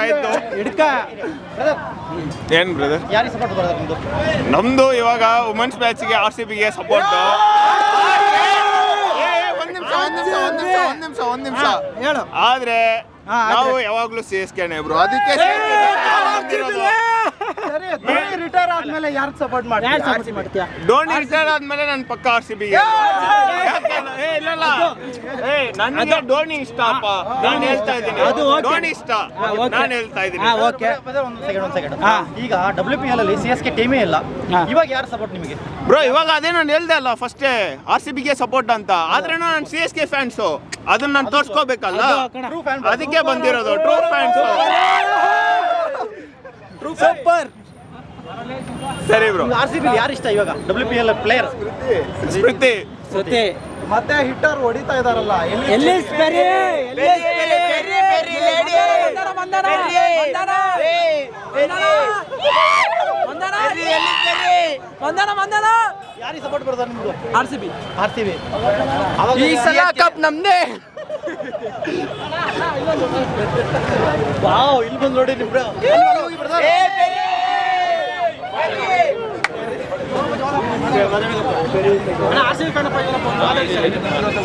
ಆಯ್ತು. ಏನ್ ಬ್ರದರ್ ನಮ್ದು? ಇವಾಗ ವುಮೆನ್ಸ್ ಮ್ಯಾಚ್ಗೆ ಆರ್ ಸಿ ಬಿಗೆ ಸಪೋರ್ಟ್ ಒಂದ್ ನಿಮಿಷ ಒಂದ್ ನಿಮಿಷ ಒಂದ್ ನಿಮಿಷ ಒಂದ್ ನಿಮಿಷ ಒಂದ್ ನಿಮಿಷ. ಹೇಳು. ಆದ್ರೆ ನಾವು ಯಾವಾಗ್ಲೂ ಸಿ ಎಸ್ ಕೆನೆ ಬ್ರೋ. ಅದಕ್ಕೆ ಆದ್ಮೇಲೆ ಯಾರು ಸಪೋರ್ಟ್ ಮಾಡ್ತೀಯಾ? ಧೋನಿ ರಿಟೈರ್ ಆದ್ಮೇಲೆ ನನ್ನ ಪಕ್ಕ ಆರ್ ಸಿ ಬಿ. ನನಗೆ ಧೋನಿ ಇಷ್ಟ ಅಪ್ಪ. ನಾನು ಹೇಳ್ತಾ ಇದ್ದೀನಿ. ಅದು. ಧೋನಿ ಇಷ್ಟ. ನಾನು ಹೇಳ್ತಾ ಇದ್ದೀನಿ. ಓಕೆ ಒಂದು ಸೆಕೆಂಡ್ ಒಂದು ಸೆಕೆಂಡ್ ಈಗ ಡಬ್ಲ್ಯೂ ಪಿ ಎಲ್ ಅಲ್ಲಿ ಸಿ ಎಸ್ ಕೆ ಟೀಮೇ ಇಲ್ಲ. ಇವಾಗ ಯಾರು ಸಪೋರ್ಟ್ ನಿಮಗೆ? ಬ್ರೋ ಇವಾಗ ಅದೇ ನಾನು ಹೇಳ್ದೆ ಅಲ್ಲ ಫಸ್ಟೇ ಆರ್ ಸಿ ಬಿಗೆ ಸಪೋರ್ಟ್ ಅಂತ. ಆದ್ರೆ ನಾನು ಸಿ ಎಸ್ ಕೆ ಫ್ಯಾನ್ಸು ಅದನ್ನ ನಾನು ತೋರಿಸ್ಕೋಬೇಕಲ್ಲ? ಅದಕ್ಕೆ ಬಂದಿರೋದು ಟ್ರೂ ಫ್ಯಾನ್ಸ್ ಸೂಪರ್ ಸರಿ ಬ್ರೋ. ಆರ್ ಸಿ ಬಿ ಯಾರು ಇಷ್ಟ ಇವಾಗ? W P L player Smriti. Smriti. ಮತ್ತೆ ಹಿಟ್ಟರ್ ಹೊಡಿತಾ ಇದಾರಲ್ಲ ಎಲ್ಲಿ ಸ್ಪೆರಿ? ಎಲ್ಲಿ ಸ್ಪೆರಿ? ಎಲ್ಲಿ ಎಲ್ಲಿ ಮಂದನ. ಮಂದನ ಮಂದನ ಯಾರಿಗೆ ಸಪೋರ್ಟ್ ಮಾಡ್ತಾರೆ ನಿಮ್ದು? R C B R C B ಈ ಸಲ ಕಪ್ ನಮ್ದೇ. ವಾವ್ ಇಲ್ಲಿ ಬಂದು ನೋಡಿ ನಿಮ್ದು ಆರ್ ಸಿ ಬಿ ಕಣಪ್ಪ ಇವರಪ್ಪ.